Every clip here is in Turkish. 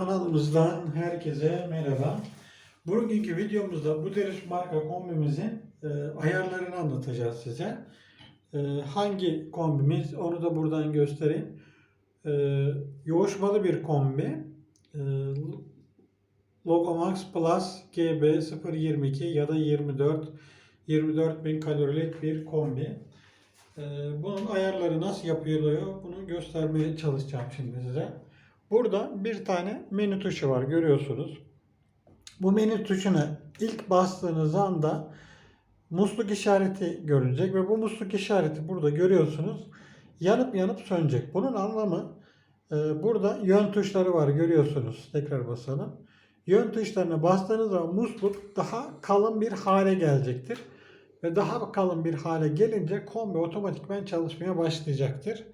Kanalımızdan herkese merhaba. Bugünkü videomuzda bu deriş marka kombimizin e, ayarlarını anlatacağız size. E, hangi kombimiz onu da buradan göstereyim. E, yoğuşmalı bir kombi. E, Logomax Plus GB 022 ya da 24 24 bin kalorilik bir kombi. E, bunun ayarları nasıl yapılıyor bunu göstermeye çalışacağım şimdi size. Burada bir tane menü tuşu var görüyorsunuz. Bu menü tuşuna ilk bastığınız anda musluk işareti görünecek ve bu musluk işareti burada görüyorsunuz. Yanıp yanıp sönecek. Bunun anlamı e, burada yön tuşları var görüyorsunuz. Tekrar basalım. Yön tuşlarına bastığınız zaman musluk daha kalın bir hale gelecektir. Ve daha kalın bir hale gelince kombi otomatikman çalışmaya başlayacaktır.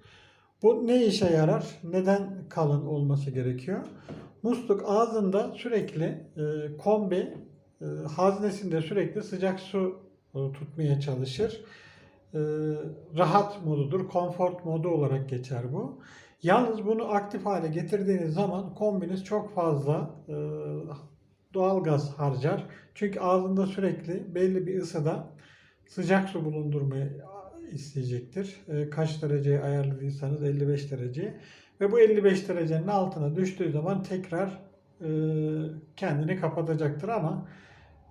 Bu ne işe yarar? Neden kalın olması gerekiyor? Musluk ağzında sürekli e, kombi e, haznesinde sürekli sıcak su e, tutmaya çalışır. E, rahat modudur, konfort modu olarak geçer bu. Yalnız bunu aktif hale getirdiğiniz zaman kombiniz çok fazla e, doğal gaz harcar. Çünkü ağzında sürekli belli bir ısıda sıcak su bulundurmayı isteyecektir. E, kaç dereceye ayarladıysanız 55 derece. Ve bu 55 derecenin altına düştüğü zaman tekrar e, kendini kapatacaktır ama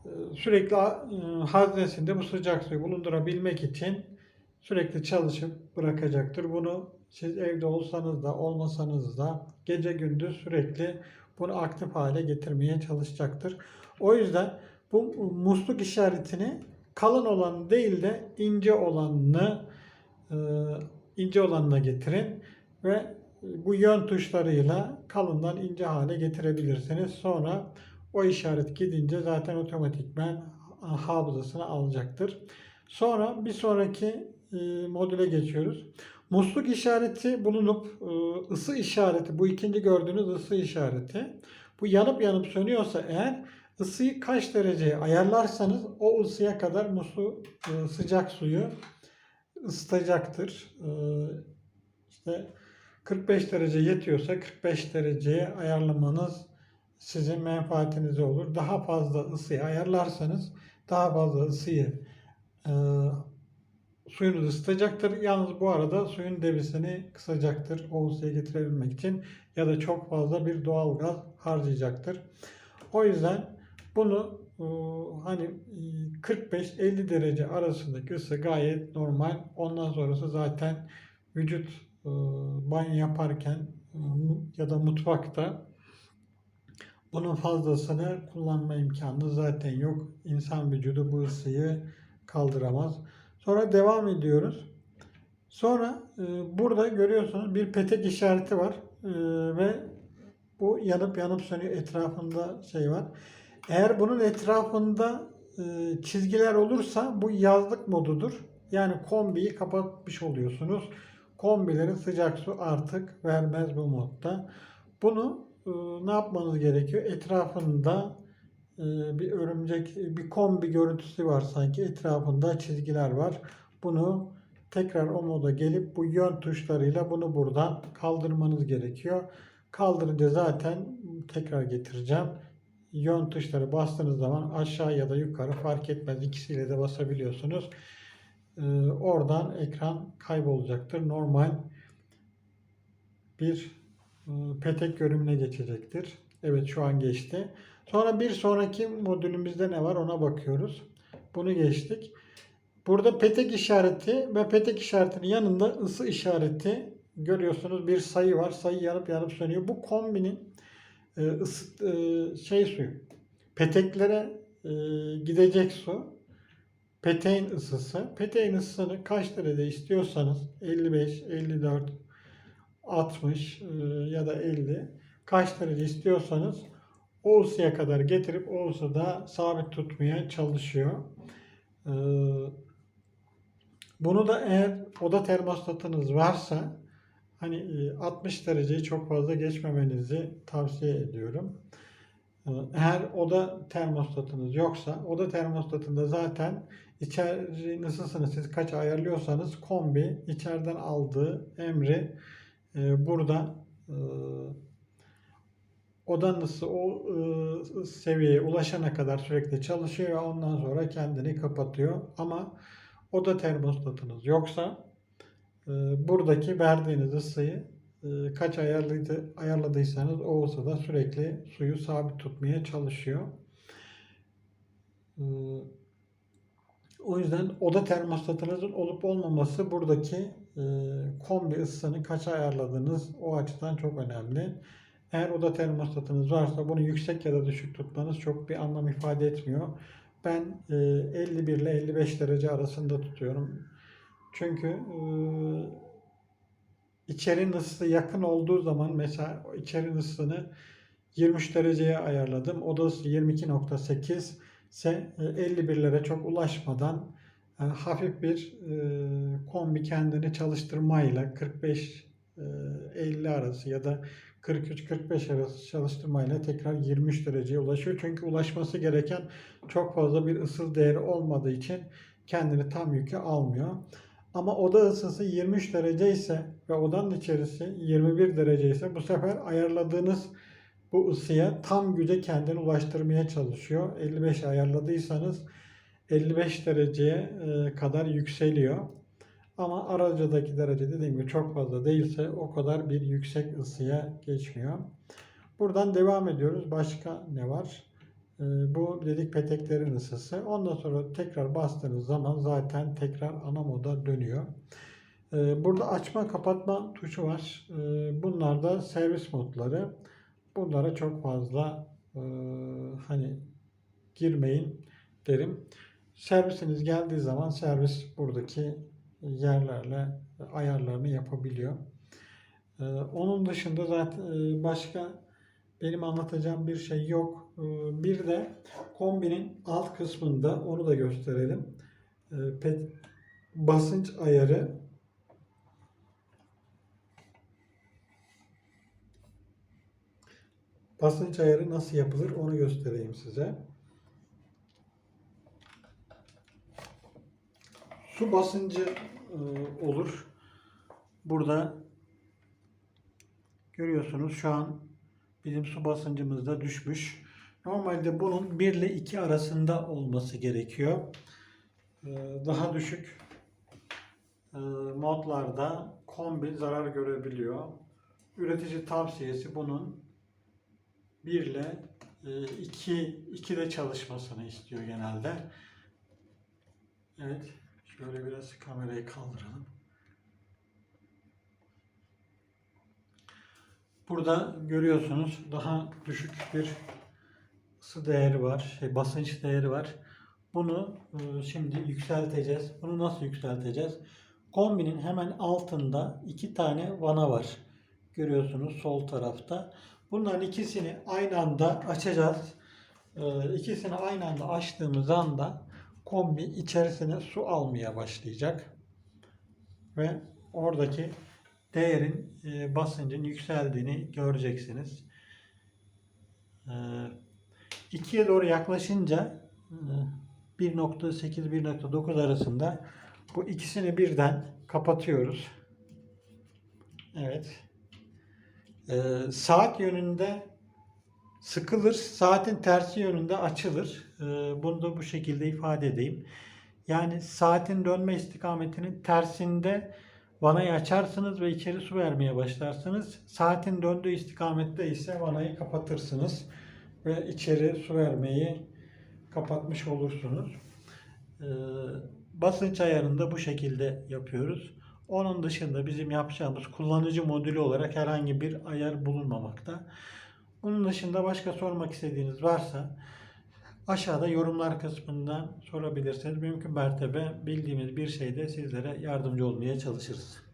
e, sürekli e, haznesinde bu sıcak suyu bulundurabilmek için sürekli çalışıp bırakacaktır. Bunu siz evde olsanız da olmasanız da gece gündüz sürekli bunu aktif hale getirmeye çalışacaktır. O yüzden bu musluk işaretini kalın olanı değil de ince olanını e, ince olanına getirin ve bu yön tuşlarıyla kalından ince hale getirebilirsiniz. Sonra o işaret gidince zaten otomatikmen hafızasına alacaktır. Sonra bir sonraki e, modüle geçiyoruz. Musluk işareti bulunup e, ısı işareti bu ikinci gördüğünüz ısı işareti bu yanıp yanıp sönüyorsa eğer ısıyı kaç dereceye ayarlarsanız o ısıya kadar muslu e, sıcak suyu ısıtacaktır. E, işte 45 derece yetiyorsa 45 dereceye ayarlamanız sizin menfaatinize olur. Daha fazla ısıyı ayarlarsanız daha fazla ısıyı e, suyunuz ısıtacaktır. Yalnız bu arada suyun derisini kısacaktır o ısıyı getirebilmek için ya da çok fazla bir doğal gaz harcayacaktır. O yüzden bunu e, hani 45-50 derece arasındaki ısı gayet normal. Ondan sonrası zaten vücut e, banyo yaparken e, ya da mutfakta bunun fazlasını kullanma imkanı zaten yok. İnsan vücudu bu ısıyı kaldıramaz. Sonra devam ediyoruz. Sonra burada görüyorsunuz bir petek işareti var ve bu yanıp yanıp sönüyor etrafında şey var. Eğer bunun etrafında e, çizgiler olursa bu yazlık modudur. Yani kombiyi kapatmış oluyorsunuz. Kombilerin sıcak su artık vermez bu modda. Bunu e, ne yapmanız gerekiyor? Etrafında e, bir örümcek, bir kombi görüntüsü var sanki. Etrafında çizgiler var. Bunu tekrar o moda gelip bu yön tuşlarıyla bunu buradan kaldırmanız gerekiyor. Kaldırınca zaten tekrar getireceğim yön tuşları bastığınız zaman aşağı ya da yukarı fark etmez. İkisiyle de basabiliyorsunuz. Ee, oradan ekran kaybolacaktır. Normal bir e, petek görünümüne geçecektir. Evet şu an geçti. Sonra bir sonraki modülümüzde ne var ona bakıyoruz. Bunu geçtik. Burada petek işareti ve petek işaretinin yanında ısı işareti görüyorsunuz bir sayı var. Sayı yanıp yanıp sönüyor. Bu kombinin e, ısı, e, şey suyu. Peteklere e, gidecek su. Peteğin ısısı. Peteğin ısısını kaç derecede istiyorsanız 55, 54, 60 ya da 50 kaç derece istiyorsanız o ısıya kadar getirip o ısıda sabit tutmaya çalışıyor. Bunu da eğer oda termostatınız varsa hani 60 e, dereceyi çok fazla geçmemenizi tavsiye ediyorum. E, eğer oda termostatınız yoksa oda termostatında zaten içerinin ısısını siz kaç ayarlıyorsanız kombi içeriden aldığı emri e, burada odanın ısısı o e, seviyeye ulaşana kadar sürekli çalışıyor ve ondan sonra kendini kapatıyor. Ama oda termostatınız yoksa buradaki verdiğiniz ısıyı e, kaç ayarlıydı, ayarladıysanız o ısıda sürekli suyu sabit tutmaya çalışıyor. E, o yüzden oda termostatınızın olup olmaması buradaki e, kombi ısısını kaç ayarladığınız o açıdan çok önemli. Eğer oda termostatınız varsa bunu yüksek ya da düşük tutmanız çok bir anlam ifade etmiyor. Ben e, 51 ile 55 derece arasında tutuyorum. Çünkü e, içerinin ısısı yakın olduğu zaman mesela içerinin ısısını 23 dereceye ayarladım. Oda ısı 22.8 ise e, 51'lere çok ulaşmadan e, hafif bir e, kombi kendini çalıştırmayla 45 e, 50 arası ya da 43-45 arası çalıştırmayla tekrar 23 dereceye ulaşıyor. Çünkü ulaşması gereken çok fazla bir ısı değeri olmadığı için kendini tam yükü almıyor. Ama oda ısısı 23 derece ise ve odanın içerisi 21 derece ise bu sefer ayarladığınız bu ısıya tam güce kendini ulaştırmaya çalışıyor. 55 ayarladıysanız 55 dereceye e, kadar yükseliyor. Ama aracadaki derece dediğim gibi çok fazla değilse o kadar bir yüksek ısıya geçmiyor. Buradan devam ediyoruz. Başka ne var? E, bu dedik peteklerin ısısı. Ondan sonra tekrar bastığınız zaman zaten tekrar ana moda dönüyor. E, burada açma kapatma tuşu var. E, bunlar da servis modları. Bunlara çok fazla e, hani girmeyin derim. Servisiniz geldiği zaman servis buradaki yerlerle ayarlarını yapabiliyor. Onun dışında zaten e, başka benim anlatacağım bir şey yok. E, bir de kombinin alt kısmında onu da gösterelim. E, pet, basınç ayarı Basınç ayarı nasıl yapılır onu göstereyim size. Su basıncı e, olur. Burada görüyorsunuz şu an bizim su basıncımız da düşmüş. Normalde bunun 1 ile 2 arasında olması gerekiyor. E, daha düşük e, modlarda kombi zarar görebiliyor. Üretici tavsiyesi bunun 1 ile 2 2'de çalışmasını istiyor genelde. Evet. Şöyle biraz kamerayı kaldıralım. Burada görüyorsunuz daha düşük bir ısı değeri var, şey, basınç değeri var. Bunu e, şimdi yükselteceğiz. Bunu nasıl yükselteceğiz? Kombinin hemen altında iki tane vana var. Görüyorsunuz sol tarafta. Bunların ikisini aynı anda açacağız. E, ikisini aynı anda açtığımız anda kombi içerisine su almaya başlayacak. Ve oradaki değerin e, basıncın yükseldiğini göreceksiniz. E, 2'ye doğru yaklaşınca e, 1.8-1.9 arasında bu ikisini birden kapatıyoruz. Evet. Ee, saat yönünde sıkılır, saatin tersi yönünde açılır. Ee, bunu da bu şekilde ifade edeyim. Yani saatin dönme istikametinin tersinde vanayı açarsınız ve içeri su vermeye başlarsınız. Saatin döndüğü istikamette ise vanayı kapatırsınız ve içeri su vermeyi kapatmış olursunuz. Ee, basınç ayarını da bu şekilde yapıyoruz. Onun dışında bizim yapacağımız kullanıcı modülü olarak herhangi bir ayar bulunmamakta. Bunun dışında başka sormak istediğiniz varsa aşağıda yorumlar kısmından sorabilirsiniz. Mümkün mertebe bildiğimiz bir şeyde sizlere yardımcı olmaya çalışırız.